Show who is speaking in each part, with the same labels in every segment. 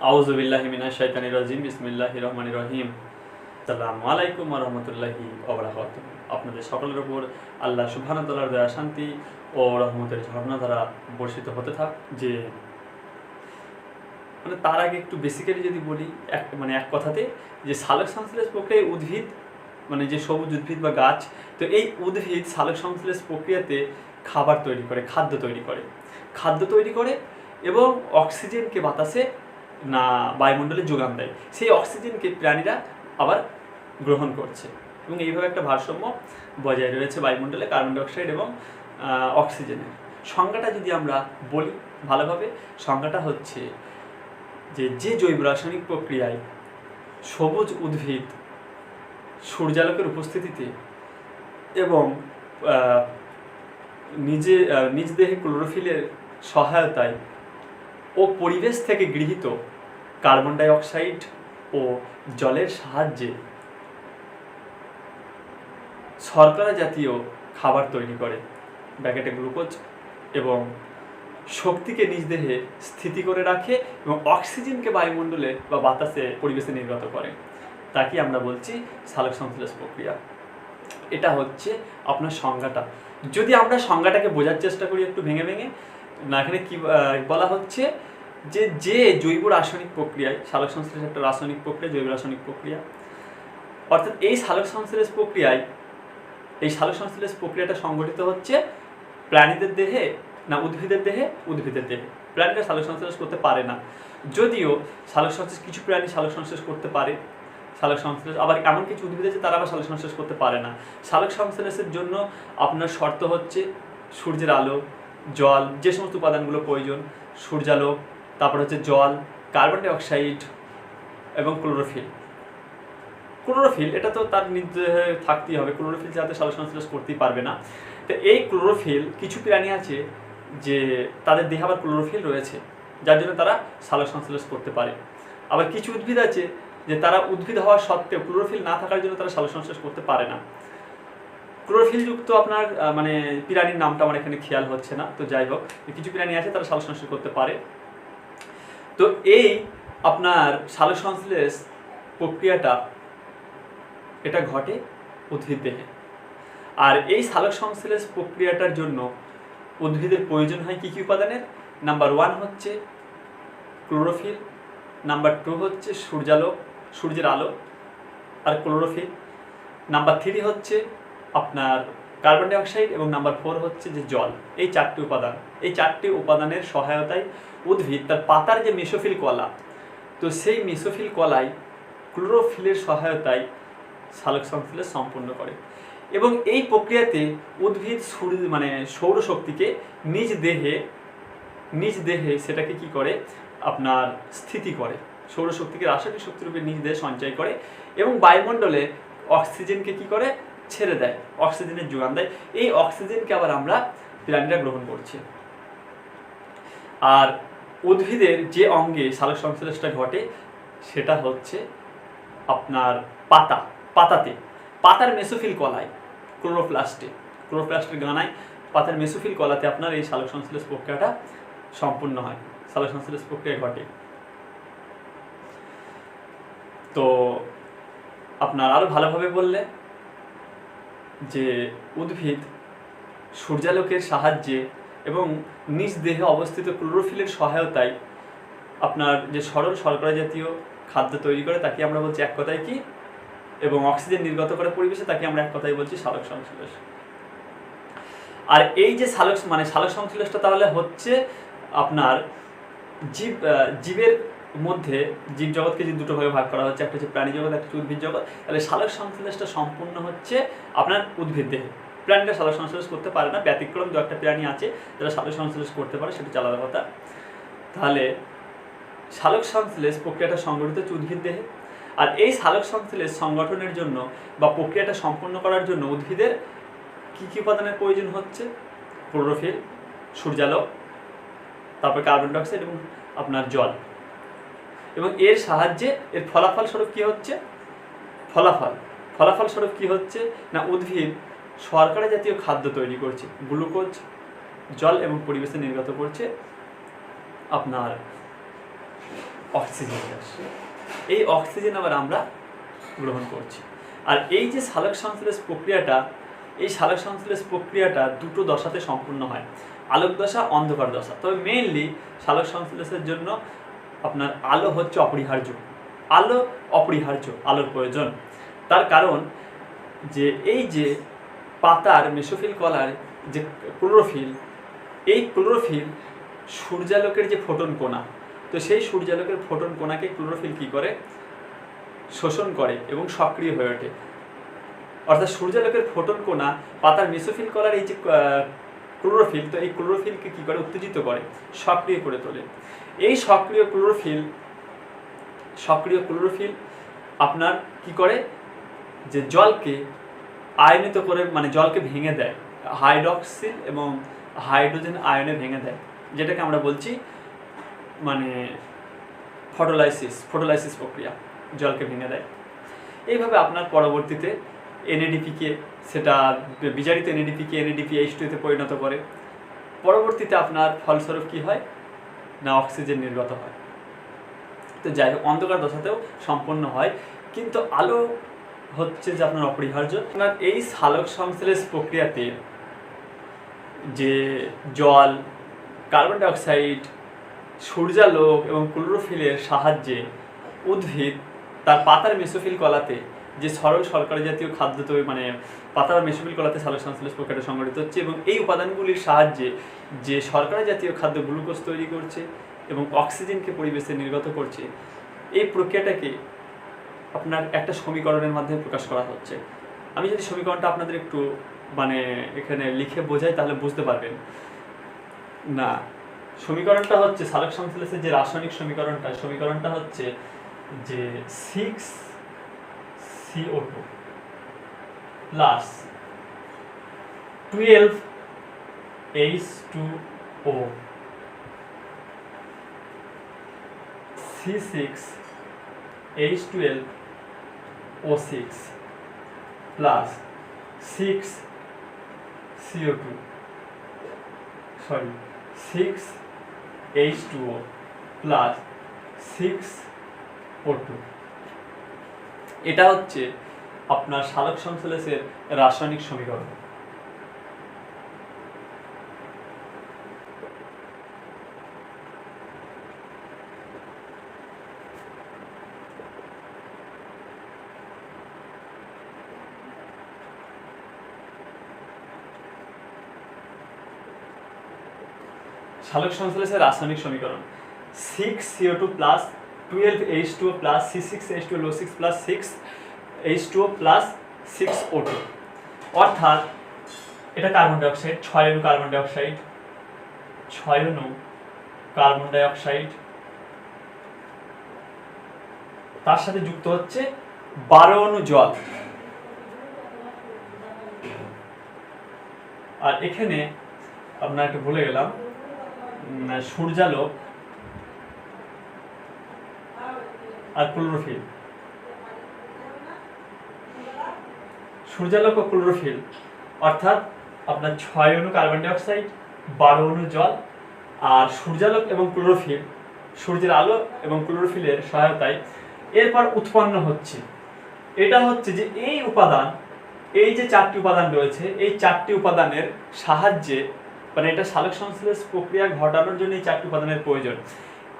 Speaker 1: আউজুবিল্লাহিমিনা শৈতানি রাজিম বিসমিল্লাহ রহমান রহিম। সালাম আলাইকুম রহমতুল্লাহি ওবরাকাত আপনাদের সকলের উপর আল্লাহ সুবহানাতাল্লাহর দয়া, শান্তি ও রহমতের ঝর্ণা দ্বারা বর্ষিত হতে থাক। যে মানে তার আগে একটু বেসিক্যালি যদি বলি, এক মানে এক কথাতে, যে সালোক সংশ্লেষ প্রক্রিয়ায় উদ্ভিদ মানে যে সবুজ উদ্ভিদ বা গাছ, তো এই উদ্ভিদ সালোক সংশ্লেষ প্রক্রিয়াতে খাবার তৈরি করে, খাদ্য তৈরি করে। খাদ্য তৈরি করে এবং অক্সিজেনকে বাতাসে না বায়ুমণ্ডলে যোগান দেয়। সেই অক্সিজেনকে প্রাণীরা আবার গ্রহণ করছে। এবং এইভাবে একটা ভারসাম্য বজায় রয়েছে বায়ুমণ্ডলে, কার্বন ডাইঅক্সাইড এবং অক্সিজেনের। সংজ্ঞাটা যদি আমরা বলি ভালোভাবে, সংজ্ঞাটা হচ্ছে যে যে জৈব রাসায়নিক প্রক্রিয়ায় সবুজ উদ্ভিদ সূর্যালোকের উপস্থিতিতে এবং নিজে নিজ দেহে ক্লোরোফিলের সহায়তায় ও পরিবেশ থেকে গৃহীত কার্বন ডাই অক্সাইড ও জলের সাহায্যে শর্করা জাতীয় খাবার তৈরি করে। ব্যাকেটে গ্লুকোজ এবং শক্তিকে নিজ দেহে স্থিতি করে রাখে এবং অক্সিজেনকে বায়ুমণ্ডলে বা বাতাসে, পরিবেশে নির্গত করে। তাকে আমরা বলছি সালোক সংশ্লেষ প্রক্রিয়া। এটা হচ্ছে আপনার সংজ্ঞাটা। যদি আমরা সংজ্ঞাটাকে বোঝার চেষ্টা করি একটু ভেঙে ভেঙে, না এখানে কি বলা হচ্ছে যে যে জৈব রাসায়নিক প্রক্রিয়ায়, সালোক সংশ্লেষ একটা রাসায়নিক প্রক্রিয়া, জৈব রাসায়নিক প্রক্রিয়া। অর্থাৎ এই সালোক সংশ্লেষ প্রক্রিয়ায়, এই সালোক সংশ্লেষ প্রক্রিয়াটা সংগঠিত হচ্ছে প্রাণীদের দেহে না উদ্ভিদের দেহে? উদ্ভিদের দেহে। প্রাণীরা সালোক সংশ্লেষ করতে পারে না। যদিও সালোক সংশ্লেষ, কিছু প্রাণী সালোক সংশ্লেষ করতে পারে। সালোক সংশ্লেষ, আবার এমন কিছু উদ্ভিদ আছে তারা আবার সালোক সংশ্লেষ করতে পারে না। সালোক সংশ্লেষের জন্য আপনার শর্ত হচ্ছে সূর্যের আলো, জল, যে সমস্ত উপাদানগুলো প্রয়োজন, সূর্যালোক তারপর হচ্ছে জল কার্বন ডাই অক্সাইড এবং ক্লোরোফিল ক্লোরোফিল এটা তো তার নির্দেহে থাকতেই হবে। ক্লোরোফিল যাতে সালোক সংশ্লেষ করতেই পারবে না। তো এই ক্লোরোফিল কিছু প্রাণী আছে যে তাদের দেহে আবার ক্লোরোফিল রয়েছে, যার জন্য তারা সালোক সংশ্লেষ করতে পারে। আবার কিছু উদ্ভিদ আছে যে তারা উদ্ভিদ হওয়া সত্ত্বেও ক্লোরোফিল না থাকার জন্য তারা সালোক সংশ্লেষ করতে পারে না। ক্লোরোফিলযুক্ত আপনার মানে প্রাণীর নামটা আমার এখানে খেয়াল হচ্ছে না। তো যাই হোক, কিছু প্রাণী আছে তারা সালোক সংশ্লেষ করতে পারে। তো এই আপনার সালোক সংশ্লেষ প্রক্রিয়াটা, এটা ঘটে উদ্ভিদ দেহে। আর এই সালোক সংশ্লেষ প্রক্রিয়াটার জন্য উদ্ভিদের প্রয়োজন হয় কী কী উপাদানের? নাম্বার ওয়ান হচ্ছে ক্লোরোফিল, নাম্বার টু হচ্ছে সূর্যালোক সূর্যের আলো আর ক্লোরোফিল। নাম্বার থ্রি হচ্ছে আপনার কার্বন ডাই অক্সাইড এবং নাম্বার ফোর হচ্ছে যে জল, এই চারটি উপাদান। এই চারটি উপাদানের সহায়তায় উদ্ভিদ, তার পাতার যে মেসোফিল কলা, তো সেই মেসোফিল কলায় ক্লোরোফিলের সহায়তায় সালোক সংশ্লেষ সম্পন্ন করে। এবং এই প্রক্রিয়াতে উদ্ভিদ সূর্য মানে সৌরশক্তিকে নিজ দেহে নিজ দেহে সেটাকে কি করে? আপনার স্থিতি করে। সৌরশক্তিকে রাসায়নিক শক্তিরূপে নিজ দেহে সঞ্চয় করে এবং বায়ুমণ্ডলে অক্সিজেনকে কি করে? ছেড়ে দেয়, অক্সিজেনের যোগান দেয়। এই অক্সিজেনকে আবার আমরা প্রাণীরা গ্রহণ করছি। আর উদ্ভিদের যে অঙ্গে সালোক সংশ্লেষটা ঘটে, সেটা হচ্ছে আপনার পাতা, পাতাতে। পাতার মেসোফিল কলায়, ক্লোরোপ্লাস্টে। ক্লোরোপ্লাস্টের গানায় পাতার মেসোফিল কলাতে আপনার এই সালোক সংশ্লেষ প্রক্রিয়াটা সম্পূর্ণ হয়। সালোক সংশ্লেষ প্রক্রিয়া ঘটে। তো আপনার আরও ভালোভাবে বললে যে উদ্ভিদ সূর্যালোকের সাহায্যে এবং নিজ দেহে অবস্থিত ক্লোরোফিলের সহায়তায় আপনার যে সরল শর্করা জাতীয় খাদ্য তৈরি করে তাকে আমরা বলছি এক কথায় কি? এবং অক্সিজেন নির্গত করে পরিবেশে তাকে আমরা এক কথায় বলছি সালোক সংশ্লেষ। আর এই যে সালোক মানে সালোক সংশ্লেষটা তাহলে হচ্ছে আপনার জীব জীবের মধ্যে জীব জগৎকে যে দুটো ভাগে ভাগ করা হচ্ছে, একটা হচ্ছে প্রাণী জগৎ, একটা হচ্ছে উদ্ভিদ জগৎ, তাহলে সালোক সংশ্লেষটা সম্পূর্ণ হচ্ছে আপনার উদ্ভিদ দেহে। প্রাণীরা সালোক সংশ্লেষ করতে পারে না, ব্যতিক্রম দু একটা প্রাণী আছে যারা সালোক সংশ্লেষ করতে পারে, সেটা আলাদা কথা। তাহলে সালোক সংশ্লেষ প্রক্রিয়াটা সংগঠিত হচ্ছে উদ্ভিদ দেহে। আর এই সালোক সংশ্লেষ সংগঠনের জন্য বা প্রক্রিয়াটা সম্পন্ন করার জন্য উদ্ভিদের কী কী উপাদানের প্রয়োজন হচ্ছে? ক্লোরোফিল, সূর্যালোক, তারপর কার্বন ডাইঅক্সাইড এবং আপনার জল। এবং এর সাহায্যে এর ফলাফল স্বরূপ কী হচ্ছে? ফলাফল। ফলাফল স্বরূপ কী হচ্ছে? না, উদ্ভিদ শর্করা জাতীয় খাদ্য তৈরি করছে, গ্লুকোজ, জল এবং পরিবেশে নির্গত করছে আপনার অক্সিজেন এই অক্সিজেন আবার আমরা গ্রহণ করছি। আর এই যে সালোক সংশ্লেষ প্রক্রিয়াটা, এই সালোক সংশ্লেষ প্রক্রিয়াটা দুটো দশাতে সম্পূর্ণ হয়। আলোক দশা, অন্ধকার দশা। তবে মেইনলি সালোক সংশ্লেষের জন্য আপনার আলো হচ্ছে অপরিহার্য। আলো অপরিহার্য, আলোর প্রয়োজন। তার কারণ যে এই যে পাতার মেসোফিল কলার যে ক্লোরোফিল, এই ক্লোরোফিল সূর্যালোকের যে ফোটন কোণা, তো সেই সূর্যালোকের ফোটন কোণাকে ক্লোরোফিল কি করে? শোষণ করে এবং সক্রিয় হয়ে ওঠে। অর্থাৎ সূর্যালোকের ফোটন কোণা, পাতার মেসোফিল কলার এই যে ক্লোরোফিল, তো এই ক্লোরোফিলকে কি করে? উত্তেজিত করে, সক্রিয় করে তোলে। এই সক্রিয় ক্লোরোফিল সক্রিয় ক্লোরোফিল আপনার কি করে? যে জলকে আয়নিত করে মানে জলকে ভেঙে দেয়। হাইড্রক্সিল এবং হাইড্রোজেন আয়নে ভেঙে দেয়, যেটাকে আমরা বলছি মানে ফটোলাইসিস ফটোলাইসিস প্রক্রিয়া, জলকে ভেঙে দেয়। এইভাবে আপনার পরবর্তীতে এনএডিপিকে সেটা বিচারিত এনএডিপিকে এনএডিপি এইচ টুতে পরিণত করে। পরবর্তীতে আপনার ফলস্বরূপ কি হয়? না অক্সিজেন নির্গত হয়। তো যাই হোক, অন্ধকার দশাতেও সম্পন্ন হয়। কিন্তু আলো হচ্ছে যে আপনার অপরিহার্য। আপনার এই সালোক সংশ্লেষ প্রক্রিয়াতে যে জল, কার্বন ডাইঅক্সাইড, সূর্যালোক এবং ক্লোরোফিলের সাহায্যে উদ্ভিদ তার পাতার মেসোফিল কলাতে যে সরল শর্করা জাতীয় খাদ্য তৈরি মানে পাতার মেসোফিল কলাতে সালোক সংশ্লেষ প্রক্রিয়াটা সংগঠিত হচ্ছে এবং এই উপাদানগুলির সাহায্যে যে শর্করা জাতীয় খাদ্য গ্লুকোজ তৈরি করছে এবং অক্সিজেনকে পরিবেশে নির্গত করছে, এই প্রক্রিয়াটাকে আপনার একটা সমীকরণের মাধ্যমে প্রকাশ করা হচ্ছে। আমি যদি সমীকরণটা আপনাদের একটু মানে এখানে লিখে বোঝাই তাহলে বুঝতে পারবেন। না, সমীকরণটা হচ্ছে সালোক সংশ্লেষের যে রাসায়নিক সমীকরণটা সমীকরণটা হচ্ছে যে six CO two plus twelve H two O C six H twelve O six plus six CO two sorry six H two O plus six O two এটা হচ্ছে আপনার সালোক সংশ্লেষের রাসায়নিক সমীকরণ। সালোক সংশ্লেষের রাসায়নিক সমীকরণ। Six CO two plus twelve H two plus C six H twelve six plus six H two plus six O two অর্থাৎ এটা কার্বন ডাইঅক্সাইড ছয় অণু কার্বন ডাইঅক্সাইড ছয় অণু কার্বন ডাইঅক্সাইড তার সাথে যুক্ত হচ্ছে বারো অণু জল। আর এখানে আপনার একটু ভুলে গেলাম সূর্যালোক আর ক্লোরোফিল সূর্যালোক ও ক্লোরোফিল অর্থাৎ আপনার ছয় অণু কার্বন ডাইঅক্সাইড, বারো অণু জল, আর সূর্যালোক এবং ক্লোরোফিল সূর্যের আলো এবং ক্লোরোফিলের সহায়তায় এরপর উৎপন্ন হচ্ছে। এটা হচ্ছে যে এই উপাদান, এই যে চারটি উপাদান রয়েছে, এই চারটি উপাদানের সাহায্যে মানে এটা সালোক সংশ্লেষ প্রক্রিয়া ঘটানোর জন্য এই চারটি উপাদানের প্রয়োজন।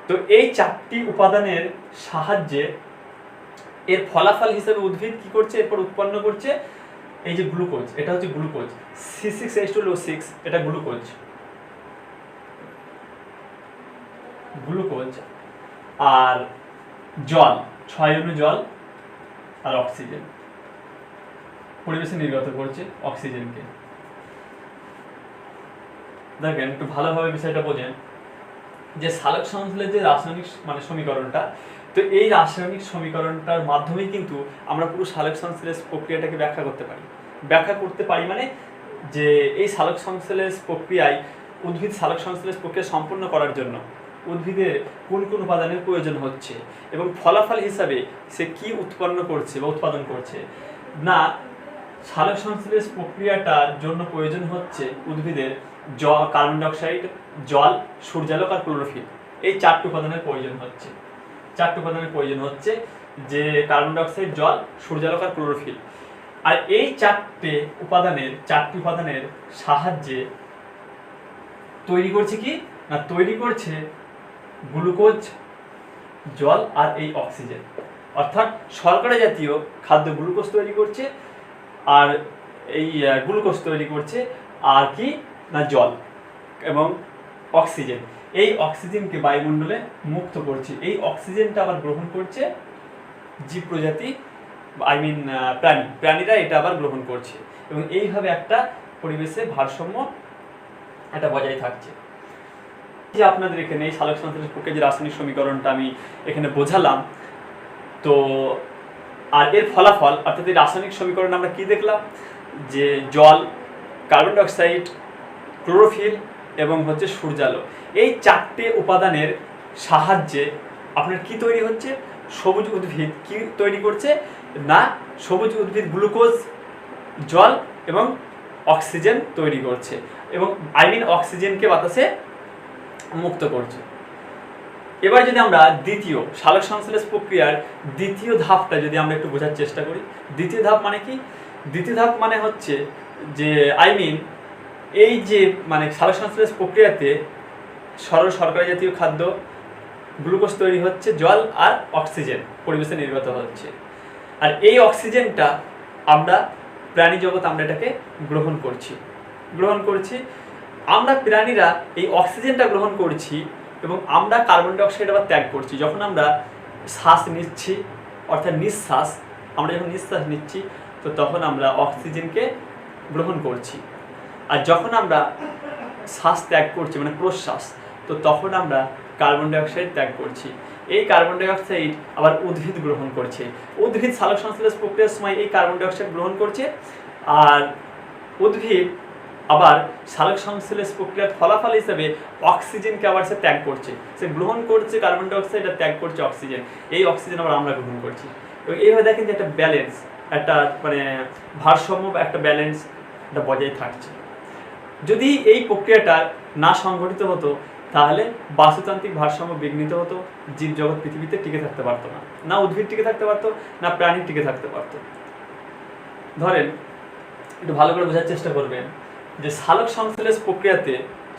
Speaker 1: তো এই চারটি উপাদানের সাহায্যে এর ফলাফল হিসেবে উদ্ভিদ কি করছে? এরপর উৎপন্ন করছে এই যে গ্লুকোজ, এটা হচ্ছে glucose. C six H two six এটা গ্লুকোজ। গ্লুকোজ আর জল, ছয় অনু জল আর অক্সিজেন। পরিবেশে নির্গত করছে অক্সিজেনকে। দেখেন, একটু ভালোভাবে বিষয়টা বোঝেন। যে সালোক সংশ্লেষের যে রাসায়নিক মানে সমীকরণটা, তো এই রাসায়নিক সমীকরণটার মাধ্যমেই কিন্তু আমরা পুরো সালোক সংশ্লেষ প্রক্রিয়াটাকে ব্যাখ্যা করতে পারি। ব্যাখ্যা করতে পারি মানে যে এই সালোক সংশ্লেষ প্রক্রিয়ায় উদ্ভিদ সালোক সংশ্লেষ প্রক্রিয়া সম্পন্ন করার জন্য উদ্ভিদের কোন কোন উপাদানের প্রয়োজন হচ্ছে এবং ফলাফল হিসাবে সে কি উৎপন্ন করছে বা উৎপাদন করছে। না সালোক সংশ্লেষ প্রক্রিয়াটার জন্য প্রয়োজন হচ্ছে উদ্ভিদের জ, কার্বন ডাইঅক্সাইড, জল, সূর্যালোক আর ক্লোরোফিল। এই চারটি উপাদানের প্রয়োজন হচ্ছে। চারটি উপাদানের প্রয়োজন হচ্ছে যে কার্বন ডাইঅক্সাইড, জল, সূর্যালোক আর ক্লোরোফিল। আর এই চারটে উপাদানের, চারটি উপাদানের সাহায্যে তৈরি করছে কি? না, তৈরি করছে গ্লুকোজ, জল আর এই অক্সিজেন। অর্থাৎ শর্করা জাতীয় খাদ্য গ্লুকোজ তৈরি করছে আর এই গ্লুকোজ তৈরি করছে আর কি? না, জল এবং অক্সিজেন। এই অক্সিজেনকে বায়ুমণ্ডলে মুক্ত করছে। এই অক্সিজেনটা আবার গ্রহণ করছে জীব প্রজাতি, আই মিন প্রাণী। প্রাণীরা এটা আবার গ্রহণ করছে। এবং এইভাবে একটা পরিবেশে ভারসাম্য এটা বজায় থাকছে। যে আপনাদের এখানে এই সালোক সংশ্লেষ প্রক্রিয়া যে রাসায়নিক সমীকরণটা আমি এখানে বোঝালাম, তো আর এর ফলাফল, অর্থাৎ এই রাসায়নিক সমীকরণ আমরা কি দেখলাম? যে জল কার্বন ডাইঅক্সাইড ক্লোরোফিল এবং হচ্ছে সূর্যালো। এই চারটে উপাদানের সাহায্যে আপনার কি তৈরি হচ্ছে? সবুজ উদ্ভিদ কি তৈরি করছে? না, সবুজ উদ্ভিদ গ্লুকোজ, জল এবং অক্সিজেন তৈরি করছে এবং আই মিন অক্সিজেনকে বাতাসে মুক্ত করছে। এবার যদি আমরা দ্বিতীয় সালোক সংশ্লেষ প্রক্রিয়ার দ্বিতীয় ধাপটা যদি আমরা একটু বোঝার চেষ্টা করি, দ্বিতীয় ধাপ মানে কি? দ্বিতীয় ধাপ মানে হচ্ছে যে আই মিন এই যে মানে সালোক সংশ্লেষ প্রক্রিয়াতে সরল শর্করা জাতীয় খাদ্য, গ্লুকোজ তৈরি হচ্ছে, জল আর অক্সিজেন পরিবেশে নির্গত হচ্ছে। আর এই অক্সিজেনটা আমরা, প্রাণী জগৎ আমরা এটাকে গ্রহণ করছি। গ্রহণ করছি। আমরা প্রাণীরা এই অক্সিজেনটা গ্রহণ করছি এবং আমরা কার্বন ডাইঅক্সাইড আবার ত্যাগ করছি। যখন আমরা শ্বাস নিচ্ছি, অর্থাৎ নিঃশ্বাস, আমরা যখন নিঃশ্বাস নিচ্ছি, তো তখন আমরা অক্সিজেনকে গ্রহণ করছি। আর যখন আমরা শ্বাস ত্যাগ করছি মানে প্রশ্বাস, তো তখন আমরা কার্বন ডাইঅক্সাইড ত্যাগ করছি। এই কার্বন ডাইঅক্সাইড আবার উদ্ভিদ গ্রহণ করছে। উদ্ভিদ সালোক সংশ্লেষ প্রক্রিয়ার সময় এই কার্বন ডাইঅক্সাইড গ্রহণ করছে। আর উদ্ভিদ আবার সালোক সংশ্লেষ প্রক্রিয়ার ফলাফল হিসেবে অক্সিজেনকে আবার সে ত্যাগ করছে। সে গ্রহণ করছে, কার্বন ডাইঅক্সাইড আর ত্যাগ করছে অক্সিজেন। এই অক্সিজেন আবার আমরা গ্রহণ করছি। এবং এইভাবে দেখেন যে একটা ব্যালেন্স, একটা মানে ভারসাম্য একটা ব্যালেন্স এটা বজায় থাকছে। যদি এই প্রক্রিয়াটা না সংঘটিত হতো, তাহলে বাস্তুতান্ত্রিক ভারসাম্য বিঘ্নিত হতো, জীবজগৎ পৃথিবীতে টিকে থাকতে পারতো না। না উদ্ভিদ টিকে থাকতে পারতো, না প্রাণী টিকে থাকতে পারতো। ধরেন, একটু ভালো করে বোঝার চেষ্টা করবেন। যে সালোক সংশ্লেষ প্রক্রিয়াতে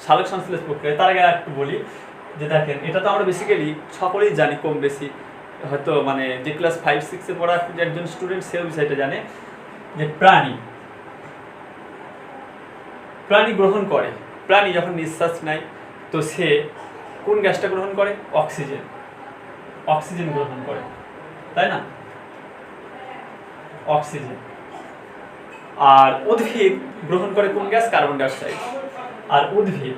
Speaker 1: সালোক সংশ্লেষ প্রক্রিয়া, তার আগে একটু বলি যে দেখেন, এটা তো আমরা বেসিক্যালি সকলেই জানি কম বেশি, হয়তো মানে যে ক্লাস ফাইভ সিক্সে পড়া একজন স্টুডেন্ট সেও বিষয়টা জানে যে প্রাণী প্রাণী গ্রহণ করে, প্রাণী যখন নিঃশ্বাস নেয়, তো সে কোন গ্যাসটা গ্রহণ করে? অক্সিজেন অক্সিজেন গ্রহণ করে, তাই না? অক্সিজেন। আর উদ্ভিদ গ্রহণ করে কোন গ্যাস? Carbon dioxide. আর উদ্ভিদ।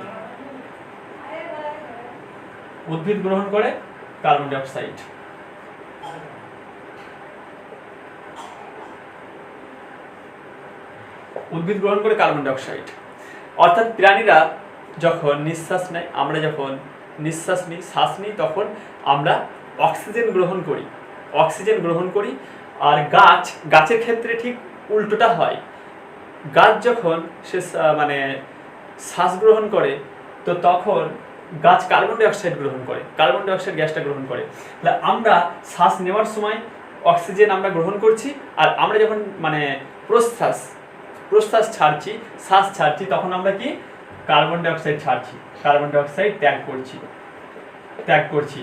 Speaker 1: উদ্ভিদ গ্রহণ করে কার্বন ডাইঅক্সাইড। উদ্ভিদ গ্রহণ করে কার্বন ডাইঅক্সাইড। অর্থাৎ প্রাণীরা যখন নিঃশ্বাস নেয়, আমরা যখন নিঃশ্বাস নিই, শ্বাস নিই, তখন আমরা অক্সিজেন গ্রহণ করি। অক্সিজেন গ্রহণ করি। আর গাছ, গাছের ক্ষেত্রে ঠিক উল্টোটা হয়। গাছ যখন সে মানে শ্বাস গ্রহণ করে, তো তখন গাছ কার্বন ডাইঅক্সাইড গ্রহণ করে কার্বন ডাইঅক্সাইড গ্যাসটা গ্রহণ করে। তাহলে আমরা শ্বাস নেওয়ার সময় অক্সিজেন আমরা গ্রহণ করছি, আর আমরা যখন মানে প্রশ্বাস প্রশ্বাস ছাড়ছি, শ্বাস ছাড়ছি, তখন আমরা কি? কার্বন ডাইঅক্সাইড ছাড়ছি কার্বন ডাইঅক্সাইড ত্যাগ করছি ত্যাগ করছি।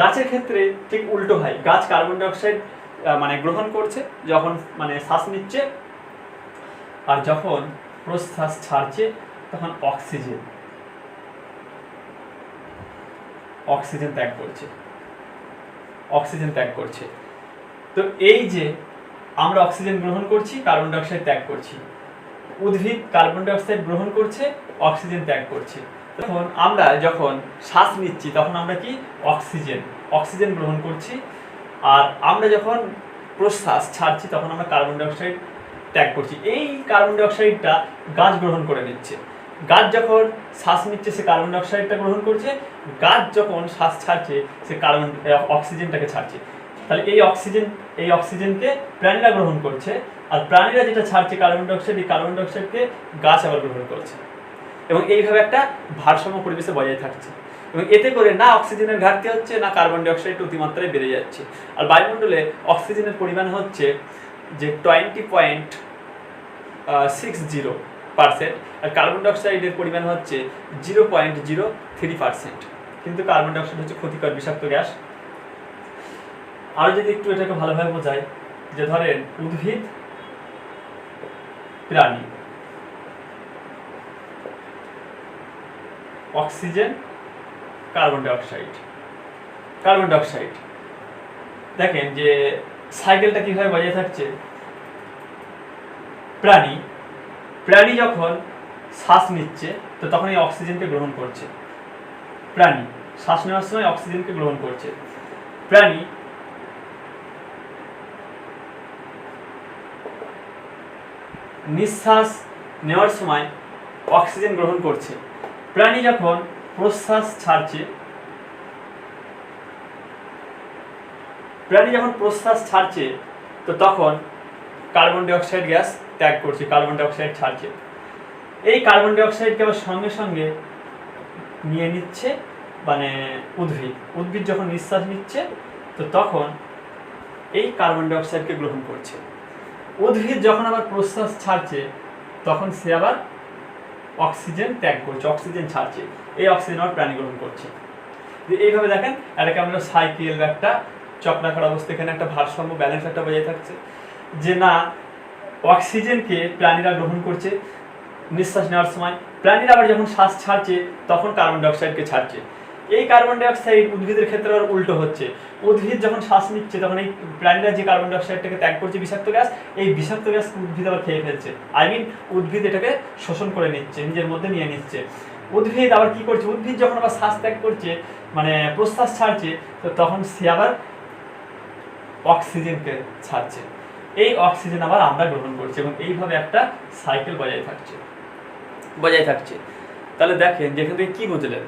Speaker 1: গাছের ক্ষেত্রে ঠিক উল্টো হয়, গাছ কার্বন ডাইঅক্সাইড মানে গ্রহণ করছে, যখন মানে শ্বাস নিচ্ছে, আর যখন প্রশ্বাস ছাড়ছে, তখন অক্সিজেন অক্সিজেন ত্যাগ করছে, অক্সিজেন ত্যাগ করছে। তো এই যে আমরা অক্সিজেন গ্রহণ করছি, কার্বন ডাইঅক্সাইড ত্যাগ করছি। উদ্ভিদ কার্বন ডাইঅক্সাইড গ্রহণ করছে, অক্সিজেন ত্যাগ করছে। তখন আমরা যখন শ্বাস নিচ্ছি, তখন আমরা কি? অক্সিজেন অক্সিজেন গ্রহণ করছি। আর আমরা যখন প্রশ্বাস ছাড়ছি, তখন আমরা কার্বন ডাইঅক্সাইড ত্যাগ করছি। এই কার্বন ডাইঅক্সাইডটা গাছ গ্রহণ করে নিচ্ছে। গাছ যখন শ্বাস নিচ্ছে, সে কার্বন ডাইঅক্সাইডটা গ্রহণ করছে। গাছ যখন শ্বাস ছাড়ছে, সে কার্বন অক্সিজেনটাকে ছাড়ছে। তাহলে এই অক্সিজেন এই অক্সিজেনকে প্রাণীরা গ্রহণ করছে। আর প্রাণীরা যেটা ছাড়ছে কার্বন ডাইঅক্সাইড এই কার্বন ডাইঅক্সাইডকে গাছ আবার গ্রহণ করছে। এবং এইভাবে একটা ভারসাম্য পরিবেশে বজায় থাকছে। এবং এতে করে না অক্সিজেনের ঘাটতি হচ্ছে, না কার্বন ডাইঅক্সাইড অতিমাত্রায় বেড়ে যাচ্ছে। আর বায়ুমণ্ডলে অক্সিজেনের পরিমাণ হচ্ছে যে twenty point six zero percent আর কার্বন ডাইঅক্সাইডের পরিমাণ হচ্ছে zero point zero three percent কিন্তু কার্বন ডাইঅক্সাইড হচ্ছে ক্ষতিকর বিষাক্ত গ্যাস। আর যদি একটু এটাকে ভালোভাবে বোঝাই, যে ধরেন উদ্ভিদ, প্রাণী, oxygen carbon dioxide. Carbon dioxide. দেখেন যে সাইকেলটা কীভাবে বজায় থাকছে। প্রাণী প্রাণী যখন শ্বাস নিচ্ছে, তো তখন এই অক্সিজেনকে গ্রহণ করছে। প্রাণী, শ্বাস নেওয়ার সময় অক্সিজেনকে গ্রহণ করছে। প্রাণী নিঃশ্বাস নেওয়ার সময় অক্সিজেন গ্রহণ করছে। প্রাণী যখন প্রশ্বাস ছাড়ছে। প্রাণী যখন প্রশ্বাস ছাড়ছে, তো তখন কার্বন ডাইঅক্সাইড গ্যাস ত্যাগ করছে কার্বন ডাইঅক্সাইড ছাড়ছে। এই কার্বন ডাইঅক্সাইডকে আবার সঙ্গে সঙ্গে নিয়ে নিচ্ছে মানে উদ্ভিদ। উদ্ভিদ যখন নিঃশ্বাস নিচ্ছে, তো তখন এই কার্বন ডাইঅক্সাইডকে গ্রহণ করছে। উদ্ভিদ যখন আবার প্রশ্বাস ছাড়ছে, তখন সে আবার অক্সিজেন ত্যাগ করছে অক্সিজেন ছাড়ছে। এই অক্সিজেন আবার প্রাণী গ্রহণ করছে। এইভাবে দেখেন এটাকে আমরা সাইকেল একটা চক্রাকার অবস্থা, এখানে একটা ভারসাম্য ব্যালেন্স একটা বজায় থাকছে যে না, অক্সিজেনকে প্রাণীরা গ্রহণ করছে নিঃশ্বাস নেওয়ার সময়। প্রাণীরা আবার যখন শ্বাস ছাড়ছে, তখন কার্বন ডাইঅক্সাইডকে ছাড়ছে। এই কার্বন ডাইঅক্সাইড উদ্ভিদের ক্ষেত্রে আবার উল্টো হচ্ছে। উদ্ভিদ যখন শ্বাস নিচ্ছে, তখন এই প্রাণীরা যে কার্বন ডাইঅক্সাইডটাকে ত্যাগ করছে, বিষাক্ত গ্যাস, এই বিষাক্ত গ্যাস উদ্ভিদ আবার খেয়ে ফেলছে। আই মিন উদ্ভিদ এটাকে শোষণ করে নিচ্ছে, নিজের মধ্যে নিয়ে নিচ্ছে। উদ্ভিদ আবার কি করছে? উদ্ভিদ যখন আবার শ্বাস ত্যাগ করছে মানে প্রশ্বাস ছাড়ছে, তো তখন সে আবার অক্সিজেনকে ছাড়ছে। এই অক্সিজেন আবার আমরা গ্রহণ করছি এবং এইভাবে একটা সাইকেল বজায় থাকছে। বজায় থাকছে। তাহলে দেখেন যেখান থেকে কি বুঝলেন?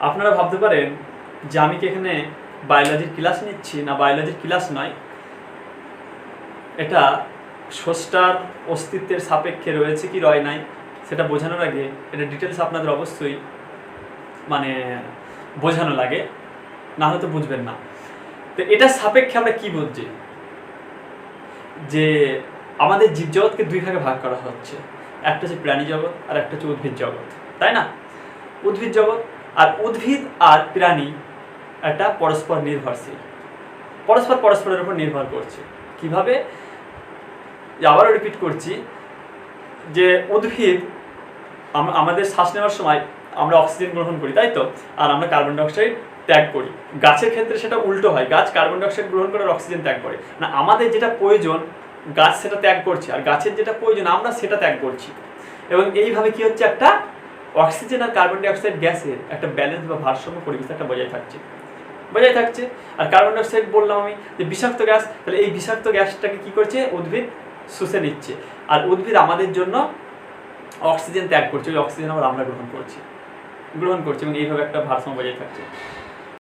Speaker 1: আপনারা ভাবতে পারেন যে আমি কি এখানে বায়োলজির ক্লাস নিচ্ছি না বায়োলজির ক্লাস নয়। এটা স্রষ্টার অস্তিত্বের সাপেক্ষে রয়েছে কি, রয় নাই। সেটা বোঝানোর আগে, এটা ডিটেলস আপনাদের অবশ্যই মানে বোঝানো লাগে। না হলে তো বুঝবেন না। তো এটা সাপেক্ষে আমরা কি বুঝছি? যে আমাদের জীবজগৎকে দুই ভাগে ভাগ করা হচ্ছে। একটা হচ্ছে প্রাণী জগৎ, আর একটা হচ্ছে উদ্ভিদ জগৎ। তাই না? উদ্ভিদ জগৎ আর উদ্ভিদ আর প্রাণী একটা পরস্পর নির্ভরশীল। পরস্পর পরস্পরের উপর নির্ভর করছে। কীভাবে? আবারও রিপিট করছি যে উদ্ভিদ আমাদের শ্বাস নেওয়ার সময় আমরা অক্সিজেন গ্রহণ করি, তাই তো? আর আমরা কার্বন ডাইঅক্সাইড ত্যাগ করি। গাছের ক্ষেত্রে সেটা উল্টো হয়, গাছ কার্বন ডাইঅক্সাইড গ্রহণ করে অক্সিজেন ত্যাগ করে। না, আমাদের যেটা প্রয়োজন, গাছ সেটা ত্যাগ করছে, আর গাছের যেটা প্রয়োজন, আমরা সেটা ত্যাগ করছি। এবং এইভাবে কি হচ্ছে একটা, অক্সিজেন আর কার্বন ডাইঅক্সাইড গ্যাসের একটা ব্যালেন্স বা ভারসাম্য পরিবেশ একটা বজায় থাকছে। বজায় থাকছে। আর কার্বন ডাইঅক্সাইড বললাম আমি যে বিষাক্ত গ্যাস, তাহলে এই বিষাক্ত গ্যাসটাকে কি করছে? উদ্ভিদ শুষে নিচ্ছে। আর উদ্ভিদ আমাদের জন্য অক্সিজেন ত্যাগ করছে, ওই অক্সিজেন আবার আমরা গ্রহণ করছি। গ্রহণ করছি এবং এইভাবে একটা ভারসাম্য বজায় থাকছে।